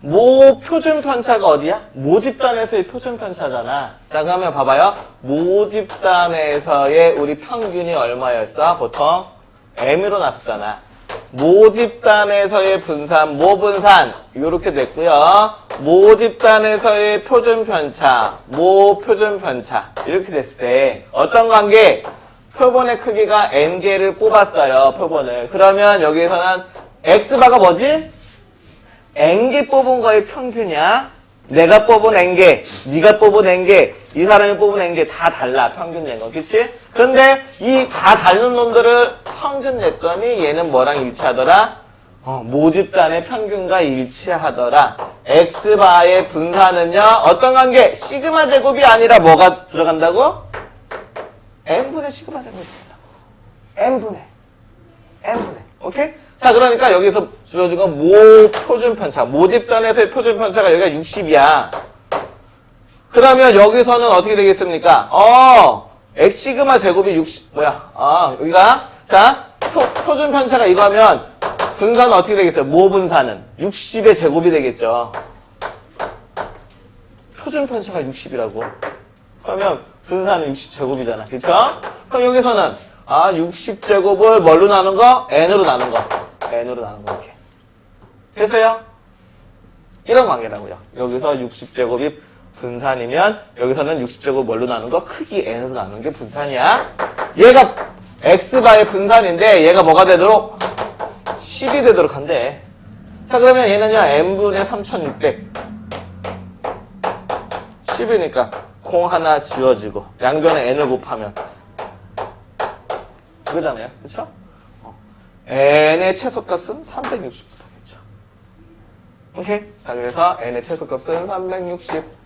모 표준 편차가 어디야? 모 집단에서의 표준 편차잖아. 자, 그러면 봐봐요. 모 집단에서의 우리 평균이 얼마였어? 보통 M으로 났었잖아. 모 집단에서의 분산, 모 분산 이렇게 됐고요. 모 집단에서의 표준 편차, 모 표준 편차 이렇게 됐을 때 어떤 관계? 표본의 크기가 n개를 뽑았어요. 표본을. 그러면 여기에서는 x바가 뭐지? N개 뽑은 거의 평균이야. 내가 뽑은 n개, 네가 뽑은 n개, 이 사람이 뽑은 n개 다 달라. 평균 낸 거. 그치? 근데 이 다 다른 놈들을 평균 냈더니 얘는 뭐랑 일치하더라? 어, 모집단의 평균과 일치하더라. x바의 분산은요, 어떤 관계? 시그마 제곱이 아니라 뭐가 들어간다고? n분의 시그마 제곱이 들어간다고. n분의. n분의. 오케이? 자, 그러니까 여기서 주어진 건 모 표준 편차. 모 집단에서의 표준 편차가 여기가 60이야. 그러면 여기서는 어떻게 되겠습니까? 어, x 시그마 제곱이 60, 뭐야? 아, 여기가, 자, 표, 준 편차가 이거면 분산은 어떻게 되겠어요? 모 분산은 60의 제곱이 되겠죠. 표준 편차가 60이라고. 그러면 분산은 60제곱이잖아. 그쵸? 그럼 여기서는 아 60제곱을 뭘로 나눈 거? n으로 나눈 거. N으로 나눈 거 이렇게. 됐어요? 이런 관계라고요. 여기서 60제곱이 분산이면 여기서는 60제곱 뭘로 나눈 거? 크기 n으로 나눈 게 분산이야. 얘가 x바의 분산인데 얘가 뭐가 되도록? 10이 되도록 한대. 자 그러면 얘는요 n분의 3600 10이니까 콩 하나 지워지고 양변에 n을 곱하면 그거잖아요. 그쵸? 어. n의 최소값은 360부터겠죠. 오케이? 자, 그래서 n의 최소값은 360.